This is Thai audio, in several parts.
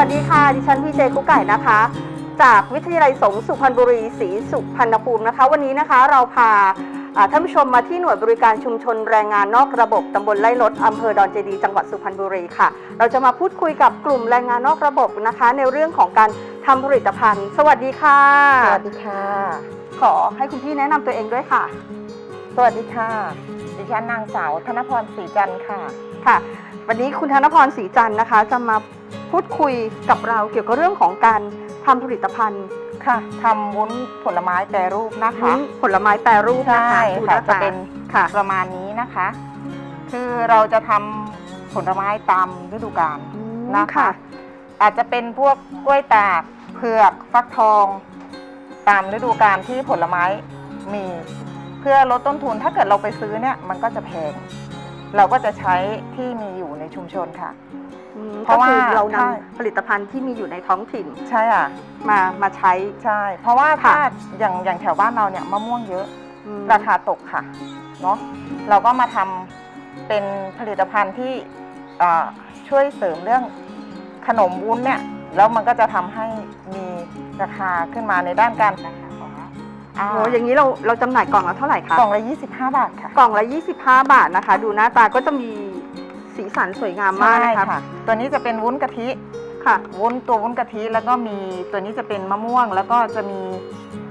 านพีเจกุ๊กไก่นะคะ จากวิทยาลัยสงฆ์สุพรรณบุรีศรีสุพรรณภูมินะคะ วันนี้นะคะเราพาอ่าท่านผู้ชมมาที่หน่วยบริการชุมชนแรงงานนอกระบบตำบลไร่ลดอำเภอดอนเจดี จังหวัดสุพรรณบุรีค่ะ เราจะมาพูดคุยกับกลุ่มแรงงานนอกระบบนะคะ ในเรื่องของการทำผลิตภัณฑ์ สวัสดีค่ะ สวัสดีค่ะ ขอให้คุณพี่แนะนำตัวเองด้วยค่ะ สวัสดีค่ะ ดิฉันนางสาวธนพรศรีจันทร์ค่ะ ค่ะ วันนี้คุณธนพรศรีจันทร์นะคะ จะมา พูดคุยกับเราเกี่ยวกับเรื่องของการทำผลิตภัณฑ์ค่ะทำวุ้นผลไม้แปรรูปนะคะ วุ้นผลไม้แปรรูปนะคะใช่ดูหค่ะน้าจะตาเป็นค่ะ ประมาณนี้นะคะ คือเราจะทำผลไม้ตามฤดูกาลนะคะค่ะอาจจะเป็นพวกกล้วยตากเผือกฟักทอง ตามฤดูกาลที่ผลไม้มี เพื่อลดต้นทุนถ้าเกิดเราไปซื้อเนี่ยมันก็จะแพง เราก็จะใช้ที่มีอยู่ในชุมชนค่ะอืม เพก็ราะว่าคือเรานใช่ำผลิตภัณฑ์ที่มีอยู่ในท้องถิ่นใช่อะมามาใช้ ใช่ เพราะว่าค่ะถ้าอย่างอย่างแถวบ้านเราเนี่ยมะม่วงเยอะ อืม ราคาตกค่ะเนาะเราก็มาทำเป็นผลิตภัณฑ์ที่เอ่อช่วยเสริมเรื่องขนมวุ้นเนี่ยแล้วมันก็จะทำให้มีราคาขึ้นมาในด้านการราคาของอ่าโอ้อย่างนี้เราเราจำหน่ายกล่องละเท่าไหร่คะกล่องละ25 บาทค่ะ กล่องละ 25 บาทนะคะ ดูหน้าตาก็จะมี สีสันสวยงามมากใช่นะคะค่ะตัวนี้จะเป็นวุ้นกะทิค่ะ วุ้นตัววุ้นกะทิแล้วก็มีตัวนี้จะเป็นมะม่วง แล้วก็จะมี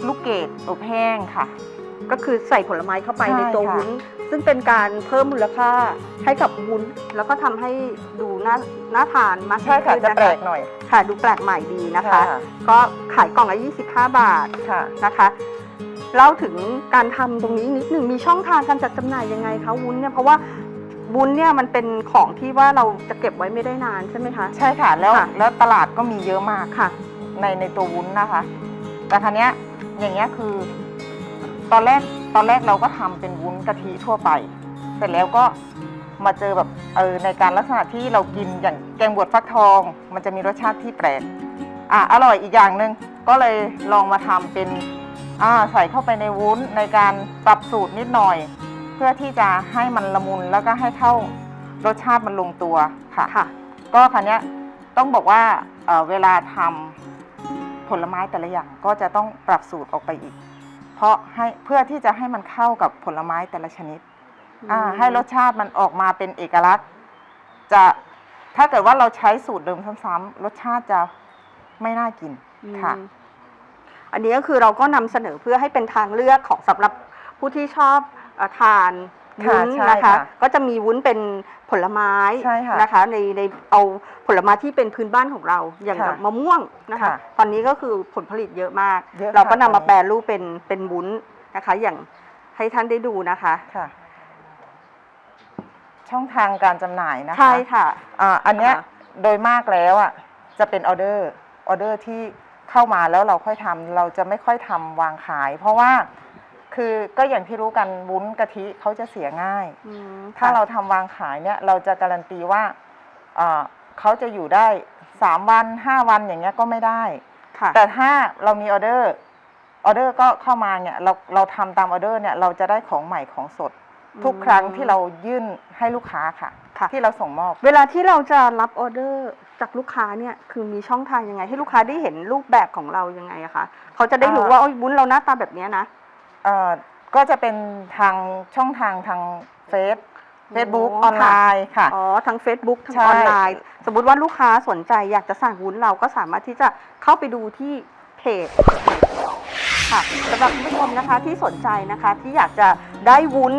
ลูกเกดอบแห้งค่ะ ก็คือใส่ผลไม้เข้าไปใช่ในตัวค่ะ วุ้น ซึ่งเป็นการเพิ่มมูลค่าให้กับวุ้น แล้วก็ทำให้ดูน่าน่าทานมากใช่ค่ะขึ้นจะนแปลกหน่อยค่ะ ดูแปลกใหม่ดีนะคะค่ะก็ขายกล่องละ25 บาท ค่ะ นะคะเล่าถึงการทำตรงนี้นิดหนึ่งมีช่องทางการจัดจำหน่ายยังไงคะวุ้นเนี่ยเพราะว่า วุ้นเนี่ยมันเป็นของที่ว่าเราจะเก็บไว้ไม่ได้นานใช่ไหมคะ ใช่ค่ะแล้วค่ะ แล้วตลาดก็มีเยอะมากค่ะ ในในตัววุ้นนะคะ แต่ครั้นี้ยอย่างเงี้ยคือ ตอนแรกตอนแรกเราก็ทำเป็นวุ้นกะทิทั่วไป เสร็จแล้วก็มาเจอแบบเออในการลักษณะที่เรากินอย่างแกงบวชฟักทอง มันจะมีรสชาติที่แปลกอะอร่อยอีกอย่างหนึ่งก็เลยลองมาทำเป็นอ่าใส่เข้าไปในวุ้นในการปรับสูตรนิดหน่อย เพื่อที่จะให้มันละมุนแล้วก็ให้เข้ารสชาติมันลงตัวค่ะ ค่ะ ก็ครั้นี้ยต้องบอกว่าเอ่อเวลาทำผลไม้แต่ละอย่างก็จะต้องปรับสูตรออกไปอีก เพราะให้เพื่อที่จะให้มันเข้ากับผลไม้แต่ละชนิด อ่าให้รสชาติมันออกมาเป็นเอกลักษณ์ จะถ้าเกิดว่าเราใช้สูตรเดิมซ้ำๆรสชาติจะไม่น่ากินค่ะ อืมอันนี้ก็คือเราก็นำเสนอเพื่อให้เป็นทางเลือกของสำหรับผู้ที่ชอบเอ่อ ทานวุ้นค่ะใช่นะคะ ค่ะก็จะมีวุ้นเป็นผลไม้ใช่ค่ะนะคะ ในในเอาผลไม้ที่เป็นพื้นบ้านของเรา อย่างค่ะแบบมะม่วงนะคะ ค่ะตอนนี้ก็คือผลผลิตเยอะมาก เยอะเราก็ค่ะนำมาตอนนี้แปรรูปเป็นเป็นวุ้นนะคะ อย่างให้ท่านได้ดูนะคะ ค่ะ ช่องทางการจำหน่ายนะคะ ใช่ค่ะ อ่าอันเนี้ยอ่าโดยมากแล้วอะจะเป็นออเดอร์ออเดอร์ที่เข้ามาแล้วเราค่อยทำเราจะไม่ค่อยทำวางขาย เพราะว่า คือก็อย่างที่รู้กันวุ้นกะทิเขาจะเสียง่าย อืมถ้าค่ะเราทำวางขายเนี่ยเราจะการันตีว่าอ่าเขาจะอยู่ได้3วัน5วันอย่างเงี้ยก็ไม่ได้ ค่ะแต่ถ้าเรามีออเดอร์ออเดอร์ก็เข้ามาเนี่ยเราเราทำตามออเดอร์เนี่ยเราจะได้ของใหม่ของสด ทุกครั้งที่เรายื่นให้ลูกค้าค่ะ ค่ะ ที่เราส่งมอบ เวลาที่เราจะรับออเดอร์จากลูกค้าเนี่ยคือมีช่องทางยังไง ให้ลูกค้าได้เห็นรูปแบบของเรายังไงอะคะเขาจะได้รู้อ่าว่าโอ้ยวุ้นเราหน้าตาแบบเนี้ยนะ เอ่อก็จะเป็นทางช่องทางทางเฟซเฟซบุ๊กอ๋อออนไลค่ะน์ค่ะ อ๋อทั้ง Facebook ทั้งใช่ ออนไลน์ สมมุติว่าลูกค้าสนใจอยากจะสั่งวุ้นเราก็สามารถที่จะเข้าไปดูที่เพจ ค่ะสำหรับคุณผู้ชมนะคะที่สนใจนะคะที่อยากจะได้วุ้น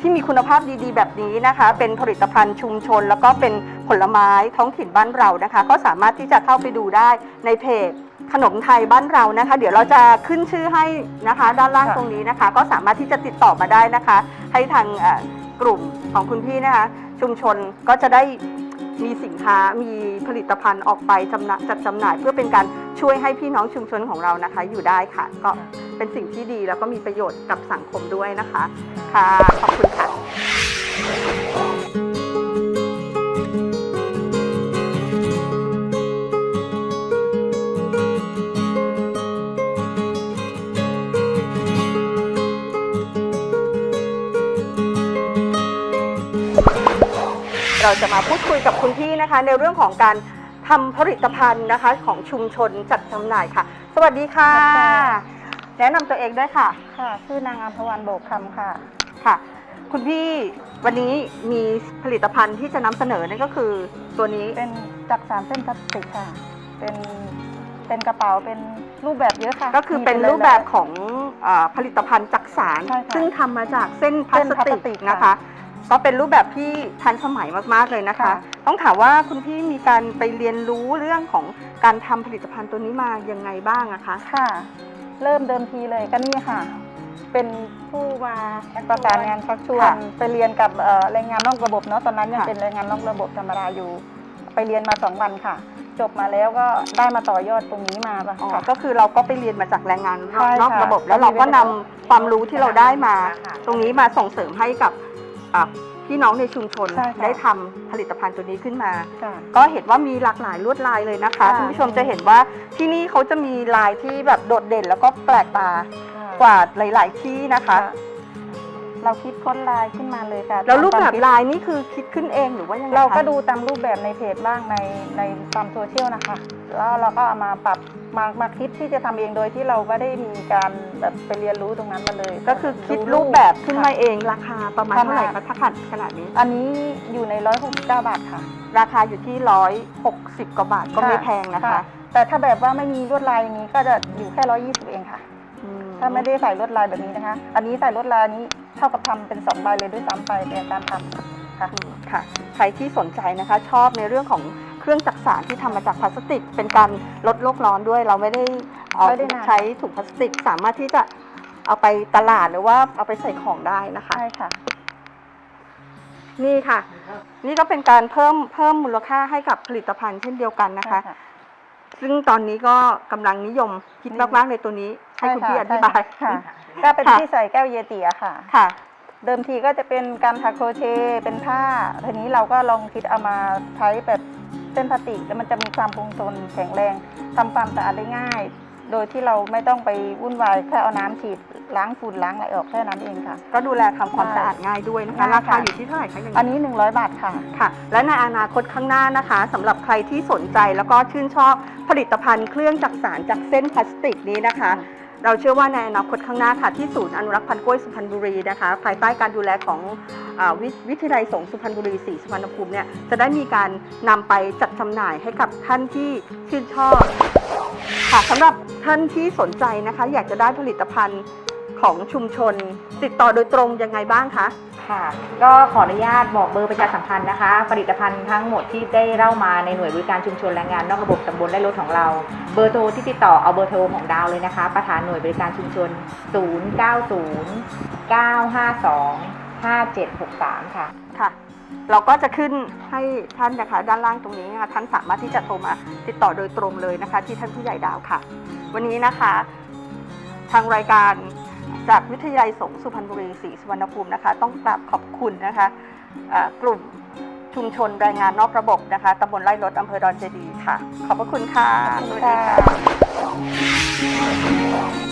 ที่มีคุณภาพดีๆ แบบนี้นะคะ เป็นผลิตภัณฑ์ชุมชน แล้วก็เป็นผลไม้ท้องถิ่นบ้านเรานะคะ ก็สามารถที่จะเข้าไปดูได้ในเพจขนมไทยบ้านเรานะคะ เดี๋ยวเราจะขึ้นชื่อให้นะคะ ด้านล่างตรงนี้นะคะ ก็สามารถที่จะติดต่อมาได้นะคะ ให้ทางกลุ่มของคุณพี่นะคะ ชุมชนก็จะได้ มีสินค้ามีผลิตภัณฑ์ออกไปจำหน่ายจัดจำหน่าย เพื่อเป็นการช่วยให้พี่น้องชุมชนของเรานะคะ อยู่ได้ค่ะ ก็เป็นสิ่งที่ดีแล้วก็มีประโยชน์กับสังคมด้วยนะคะค่ะขอบคุณค่ะ เราจะมาพูดคุยกับคุณพี่นะคะ ในเรื่องของการททำผลิตภัณฑ์นะคะ ของชุมชนจัดจำหน่ายค่ะ สวัสดีค่ะค่ะ แนะนำตัวเองด้วยค่ะค่ะ ชื่อนางอัมพวันโบกคำค่ะ ค่ะ คุณพี่วันนี้มีผลิตภัณฑ์ที่จะนำเสนอนั่นก็คือตัวนี้เป็นจักสารเส้นพลาสติกค่ะ เป็นเป็นกระเป๋าเป็นรูปแบบเยอะค่ะก็คือมีเป็นหลายๆรูปแบบของอาผลิตภัณฑ์จักสาร ใช่ค่ะซึ่งทำมาจากเส้นพลาเส้นสพลาสติติกกนะคะค่ะ ก็เป็นรูปแบบที่ทันสมัยมากๆเลยนะคะค่ะต้องถามว่าคุณพี่มีการไปเรียนรู้เรื่องของการทำผลิตภัณฑ์ตัวนี้มายังไงบ้างอะคะ ค่ะ เริ่มเดิมทีเลยก็นี่ค่ะ เป็นผู้มาประสานงานชักชวนค่ะ ไปเรียนกับเอ่อแรงงานนอกระบบเนาะตอนนั้นยังค่ะ เป็นแรงงานนอกระบบธรรมดาอยู่ ไปเรียนมาสองวันค่ะ จบมาแล้วก็ได้มาต่อยอดตรงนี้มาอ๋อค่ะ ก็คือเราก็ไปเรียนมาจากแรงงานนอกใช่ค่ะนอกระบบ แล้วเราก็นำความรู้ที่เราได้มา ตรงนี้มาส่งเสริมให้กับ อะพี่น้องในชุมชนใช่ค่ะ ได้ทำผลิตภัณฑ์ตัวนี้ขึ้นมา ค่ะ ก็เห็นว่ามีหลากหลายลวดลายเลยนะคะค่ะ คุณผู้ชมจะเห็นว่าที่นี่เขาจะมีลายที่แบบโดดเด่นแล้วก็แปลกตาค่ะกว่าหลาย ๆ ที่นะคะค่ะเราคิดค้นลายขึ้นมาเลยค่ะแล้วรูปแบบตามความคิดลายนี่คือคิดขึ้นเองหรือว่ายังไงเราก็คะดูตามรูปแบบในเพจบ้างในในตามโซเชียลนะคะ แล้วเราก็เอามาปรับ มามาคิดที่จะทำเองโดยที่เราไม่ได้มีการแบบไปเรียนรู้ตรงนั้นมาเลย ก็คือคิดรูปแบบขึ้นมาค่ะเองราคาประมาณขนาดเท่าไหร่คะถ้าขัดขนาดนี้ อันนี้อยู่ในร้อยหกสิบเก้าบาทค่ะ ราคาอยู่ที่ร้อยหกสิบกว่าบาทก็ไม่แพงนะคะแต่ถ้าแบบว่าไม่มีลวดลายอย่างนี้ก็จะอยู่แค่ร้อยยี่สิบเองค่ะ อืถ้าไม่ได้ใส่ลวดลายแบบนี้นะคะ อันนี้ใส่ลวดลายนี้เท่ากับทำเป็นสองใบเลยด้วยซ้ำไปในการทำค่ะอืมค่ะ ใครที่สนใจนะคะ ชอบในเรื่องของ เครื่องจักสานที่ทำมาจากพลาสติก เป็นการลดโลกร้อนด้วย เราไม่ได้เอาไม่ได้นานใช้ถุงพลาสติกสามารถที่จะเอาไปตลาดหรือว่าเอาไปใส่ของได้นะคะใช่ค่ะ นี่ค่ะ นี่ก็เป็นการเพิ่มเพิ่มมูลค่าให้กับผลิตภัณฑ์เช่นเดียวกันนะคะใช่ซึ่งตอนนี้ก็กำลังนิยมคิดมากๆในตัวนี้ให้คุณพี่อธิบายค่ะ ก็เป็นค่ะที่ใส่แก้วเยติอะค่ะค่ะ เดิมทีก็จะเป็นการถักโครเชต์เป็นผ้าทีนี้เราก็ลองคิดเอามาใช้แบบ เส้นพลาสติกแล้วมันจะมีความคงทนแข็งแรงทำความสะอาดได้ง่าย โดยที่เราไม่ต้องไปวุ่นวายแค่เอาน้ำฉีดล้างฝุ่นล้างอะไรออกแค่นั้นเองค่ะ ก็ดูแลทำความใช่สะอาดง่ายด้วยนะคะใช่ราคาค่ะอยู่ที่เท่าไหร่คะอย่างอันนี้นี้ 100 บาทค่ะ ค่ะ และในอนาคตข้างหน้านะคะสำหรับใครที่สนใจแล้วก็ชื่นชอบผลิตภัณฑ์เครื่องจักสานจากเส้นพลาสติกนี้นะคะ เราเชื่อว่าในอนาคตข้างหน้าค่ะที่ศูนย์อนุรักษ์พันธุ์กล้วยสุพรรณบุรีนะคะภายใต้การดูแลของอวิวิทยาลัยสงสุพรรณบุรีศรีสุพรรณภูมิเนี่ยจะได้มีการนำไปจัดจำหน่ายให้กับท่านที่ชื่นชอบค่ะสำหรับท่านที่สนใจนะคะ อยากจะได้ผลิตภัณฑ์ ของชุมชน ติดต่อโดยตรงยังไงบ้างคะ ค่ะ ก็ขออนุญาตบอกเบอร์ประชาสัมพันธ์นะคะ ผลิตภัณฑ์ทั้งหมดที่ได้เล่ามาในหน่วยบริการชุมชนแรงงานนอกระบบตำบลไร่รถของเรา เบอร์โทรที่ติดต่อเอาเบอร์โทรของดาวเลยนะคะ ประธานหน่วยบริการชุมชน 090 952 5763 ค่ะ ค่ะ เราก็จะขึ้นให้ท่านนะคะ ด้านล่างตรงนี้นะคะท่านสามารถที่จะโทรมาติดต่อโดยตรงเลยนะคะ ที่ท่านผู้ใหญ่ดาวค่ะ วันนี้นะคะ ทางรายการ จากวิทยาลัยสงสุพรรณบุรีศรีสุวรรณภูมินะคะ ต้องกราบขอบคุณนะคะะกลุ่มชุมชนแรงงานนอกระบบนะคะตำบลไร่รถอำเภอดอนเจดีค่ะ ขอบพระคุณค่ะขอบคุณสวัสดีค่ะค่ะ